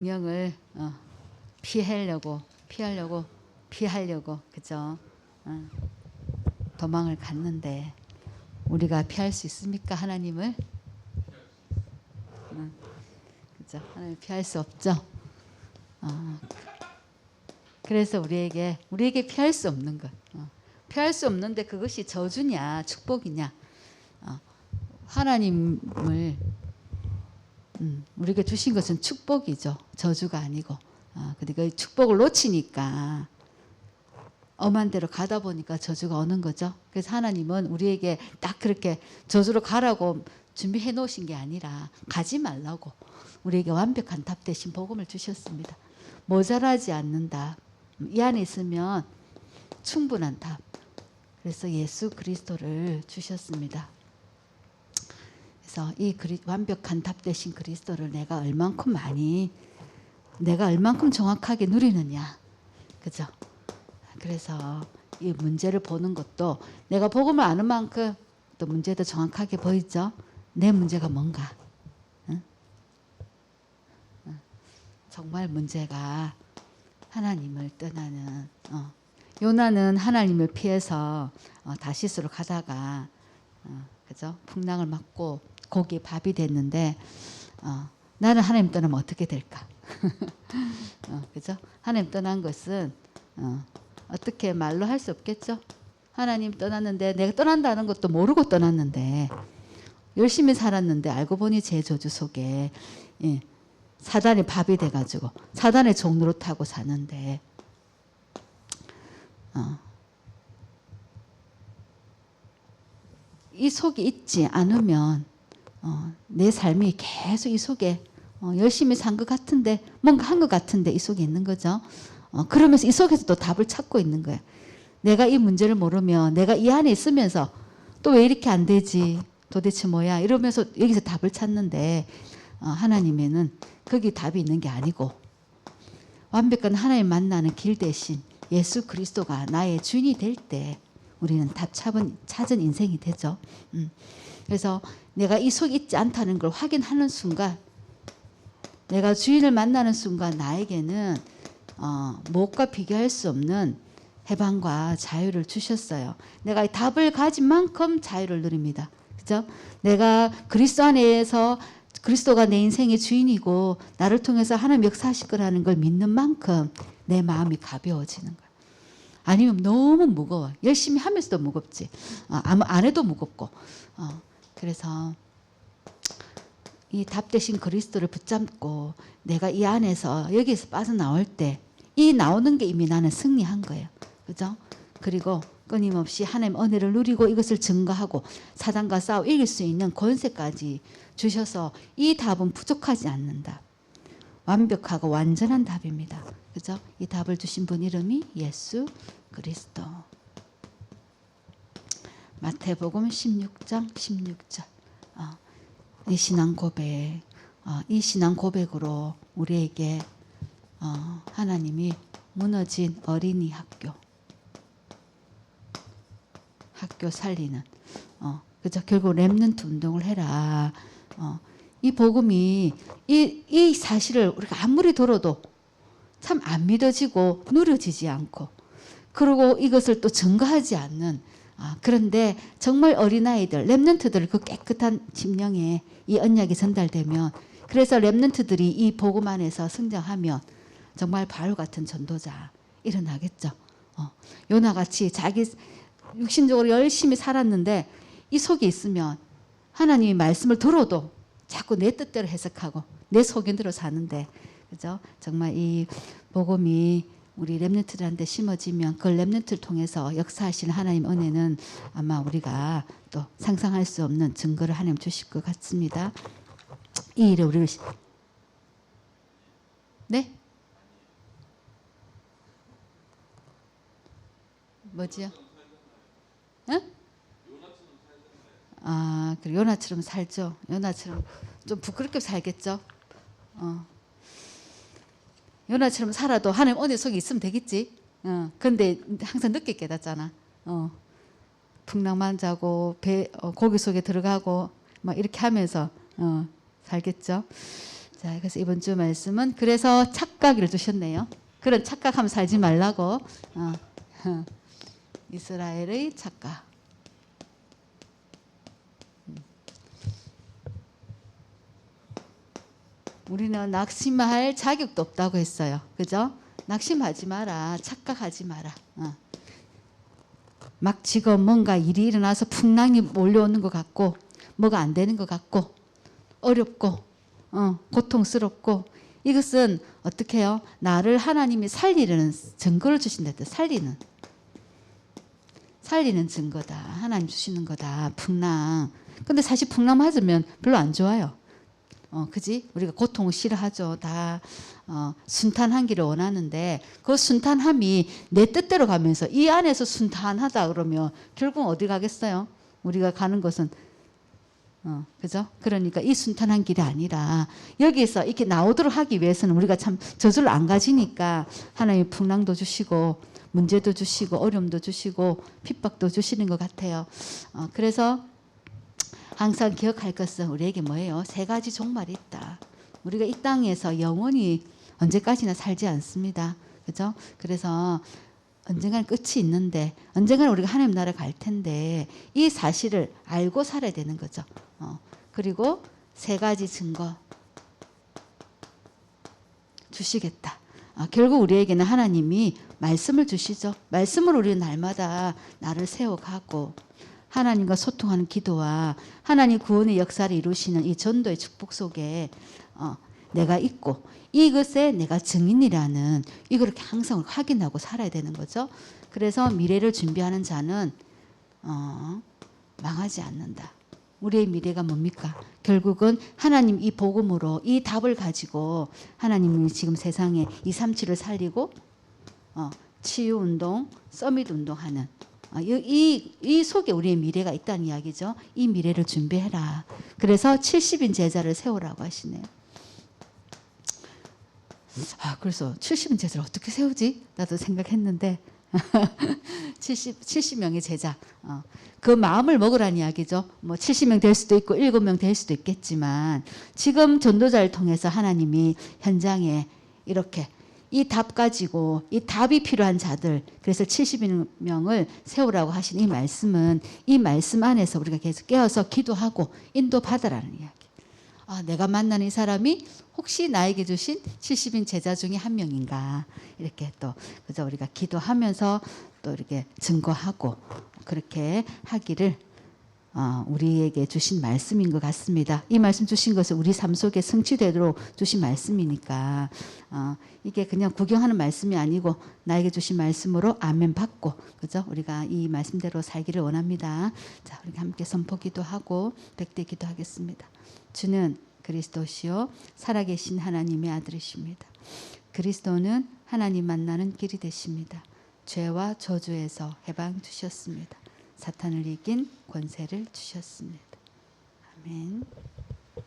명을 어, 피하려고 피하려고 피하려고 그죠? 어, 도망을 갔는데 우리가 피할 수 있습니까 하나님을? 어, 그죠? 하나님 피할 수 없죠. 어, 그래서 우리에게 우리에게 피할 수 없는 것, 어, 피할 수 없는데 그것이 저주냐 축복이냐? 어, 하나님을 음, 우리가 주신 것은 축복이죠. 저주가 아니고. 아, 근데 그 축복을 놓치니까 엄한 대로 가다 보니까 저주가 오는 거죠. 그래서 하나님은 우리에게 딱 그렇게 저주로 가라고 준비해 놓으신 게 아니라 가지 말라고 우리에게 완벽한 답 대신 복음을 주셨습니다. 모자라지 않는다. 이 안에 있으면 충분한 답. 그래서 예수 그리스도를 주셨습니다. 그래서 이 그리, 완벽한 답 대신 그리스도를 내가 얼만큼 많이 내가 얼만큼 정확하게 누리느냐 그죠 그래서 이 문제를 보는 것도 내가 복음을 아는 만큼 또 문제도 정확하게 보이죠 내 문제가 뭔가 응? 응. 정말 문제가 하나님을 떠나는 어. 요나는 하나님을 피해서 어, 다시스로 가다가 어, 그죠 풍랑을 맞고 고기에 밥이 됐는데 어, 나는 하나님 떠나면 어떻게 될까? 어, 그죠? 하나님 떠난 것은 어, 어떻게 말로 할 수 없겠죠? 하나님 떠났는데 내가 떠난다는 것도 모르고 떠났는데 열심히 살았는데 알고 보니 제 저주 속에 예, 사단의 밥이 돼가지고 사단의 종로로 타고 사는데 어, 이 속이 있지 않으면 어, 내 삶이 계속 이 속에 어, 열심히 산 것 같은데 뭔가 한 것 같은데 이 속에 있는 거죠. 어, 그러면서 이 속에서 또 답을 찾고 있는 거예요. 내가 이 문제를 모르면 내가 이 안에 있으면서 또 왜 이렇게 안 되지? 도대체 뭐야? 이러면서 여기서 답을 찾는데 어, 하나님에는 거기 답이 있는 게 아니고 완벽한 하나님 만나는 길 대신 예수 그리스도가 나의 주인이 될 때 우리는 답 찾은, 찾은 인생이 되죠. 음. 그래서 내가 이 속에 있지 않다는 걸 확인하는 순간 내가 주인을 만나는 순간 나에게는 어, 무엇과 비교할 수 없는 해방과 자유를 주셨어요. 내가 이 답을 가진 만큼 자유를 누립니다. 그죠? 내가 그리스도 안에서 그리스도가 내 인생의 주인이고 나를 통해서 하나님 역사하실 거라는 걸 믿는 만큼 내 마음이 가벼워지는 거야. 아니면 너무 무거워. 열심히 하면서도 무겁지. 어, 안 해도 무겁고. 어, 그래서 이 답 대신 그리스도를 붙잡고 내가 이 안에서 여기에서 빠져나올 때 이 나오는 게 이미 나는 승리한 거예요. 그죠? 그리고 끊임없이 하나님 은혜를 누리고 이것을 증거하고 사단과 싸워 이길 수 있는 권세까지 주셔서 이 답은 부족하지 않는다. 완벽하고 완전한 답입니다. 그죠? 이 답을 주신 분 이름이 예수 그리스도. 마태복음 16장 16절. 어, 이 신앙 고백, 어, 이 신앙 고백으로 우리에게 어, 하나님이 무너진 어린이 학교, 학교 살리는, 어, 그죠? 결국 렘넌트 운동을 해라. 어, 이 복음이 이, 이 사실을 우리가 아무리 들어도 참 안 믿어지고 누려지지 않고 그리고 이것을 또 증거하지 않는 아, 그런데 정말 어린아이들, 랩런트들 그 깨끗한 심령에 이 언약이 전달되면 그래서 랩런트들이 이 복음 안에서 성장하면 정말 바울 같은 전도자 일어나겠죠. 어, 요나같이 자기 육신적으로 열심히 살았는데 이 속에 있으면 하나님이 말씀을 들어도 자꾸 내 뜻대로 해석하고 내 속인대로 사는데 그죠? 정말 이 복음이 우리 렘넌트들한테 심어지면 그 렘넌트를 통해서 역사하시는 하나님 은혜는 아마 우리가 또 상상할 수 없는 증거를 하나님 주실 것 같습니다. 이 일에 우리를 네? 뭐지요? 아, 그 요나처럼 살죠. 요나처럼 좀 부끄럽게 살겠죠. 어. 요나처럼 살아도 하나님 은혜 속에 있으면 되겠지. 어. 근데 항상 늦게 깨닫잖아. 어. 풍랑만 자고 배 어, 고기 속에 들어가고 막 이렇게 하면서 어, 살겠죠. 자, 그래서 이번 주 말씀은 그래서 착각을 두셨네요. 그런 착각하면 살지 말라고. 어. 이스라엘의 착각. 우리는 낙심할 자격도 없다고 했어요. 그죠? 낙심하지 마라. 착각하지 마라. 어. 막 지금 뭔가 일이 일어나서 풍랑이 몰려오는 것 같고 뭐가 안 되는 것 같고 어렵고 어, 고통스럽고 이것은 어떻게 해요? 나를 하나님이 살리려는 증거를 주신다. 살리는 살리는 증거다. 하나님 주시는 거다. 풍랑. 근데 사실 풍랑 맞으면 별로 안 좋아요. 어, 그지? 우리가 고통을 싫어하죠. 다 어, 순탄한기를 원하는데 그 순탄함이 내 뜻대로 가면서 이 안에서 순탄하다 그러면 결국 어디 가겠어요? 우리가 가는 것은 어, 그죠? 그러니까 이 순탄한 길이 아니라 여기에서 이렇게 나오도록 하기 위해서는 우리가 참 저절로 안 가지니까 하나님 풍랑도 주시고 문제도 주시고 어려움도 주시고 핍박도 주시는 것 같아요. 어, 그래서 항상 기억할 것은 우리에게 뭐예요? 세 가지 종말이 있다. 우리가 이 땅에서 영원히 언제까지나 살지 않습니다. 그죠? 그래서 언젠간 끝이 있는데 언젠간 우리가 하나님 나라 갈 텐데 이 사실을 알고 살아야 되는 거죠. 어, 그리고 세 가지 증거 주시겠다. 아, 결국 우리에게는 하나님이 말씀을 주시죠. 말씀을 우리는 날마다 나를 세워가고 하나님과 소통하는 기도와 하나님 구원의 역사를 이루시는 이 전도의 축복 속에 어, 내가 있고 이것에 내가 증인이라는 이걸 항상 확인하고 살아야 되는 거죠. 그래서 미래를 준비하는 자는 어, 망하지 않는다. 우리의 미래가 뭡니까? 결국은 하나님 이 복음으로 이 답을 가지고 하나님이 지금 세상에 2, 3, 7을 살리고 어, 치유 운동, 서밋 운동하는 어, 이, 이, 이 속에 우리의 미래가 있다는 이야기죠. 이 미래를 준비해라. 그래서 70인 제자를 세우라고 하시네요. 아, 그래서 70인 제자를 어떻게 세우지? 나도 생각했는데 70, 70명의 제자. 어, 그 마음을 먹으라는 이야기죠. 뭐 70명 될 수도 있고 7명 될 수도 있겠지만 지금 전도자를 통해서 하나님이 현장에 이렇게 이 답 가지고 이 답이 필요한 자들 그래서 70명을 세우라고 하신 이 말씀은 이 말씀 안에서 우리가 계속 깨어서 기도하고 인도받으라는 이야기. 아, 내가 만난 이 사람이 혹시 나에게 주신 70인 제자 중에 한 명인가 이렇게 또 그저 우리가 기도하면서 또 이렇게 증거하고 그렇게 하기를 어, 우리에게 주신 말씀인 것 같습니다. 이 말씀 주신 것은 우리 삶 속에 성취되도록 주신 말씀이니까 어, 이게 그냥 구경하는 말씀이 아니고 나에게 주신 말씀으로 아멘 받고 그죠? 우리가 이 말씀대로 살기를 원합니다. 자, 우리 함께 선포기도 하고 백대 기도 하겠습니다. 주는 그리스도시요 살아계신 하나님의 아들이십니다. 그리스도는 하나님 만나는 길이 되십니다. 죄와 저주에서 해방 주셨습니다. 사탄을 이긴 권세를 주셨습니다. 아멘.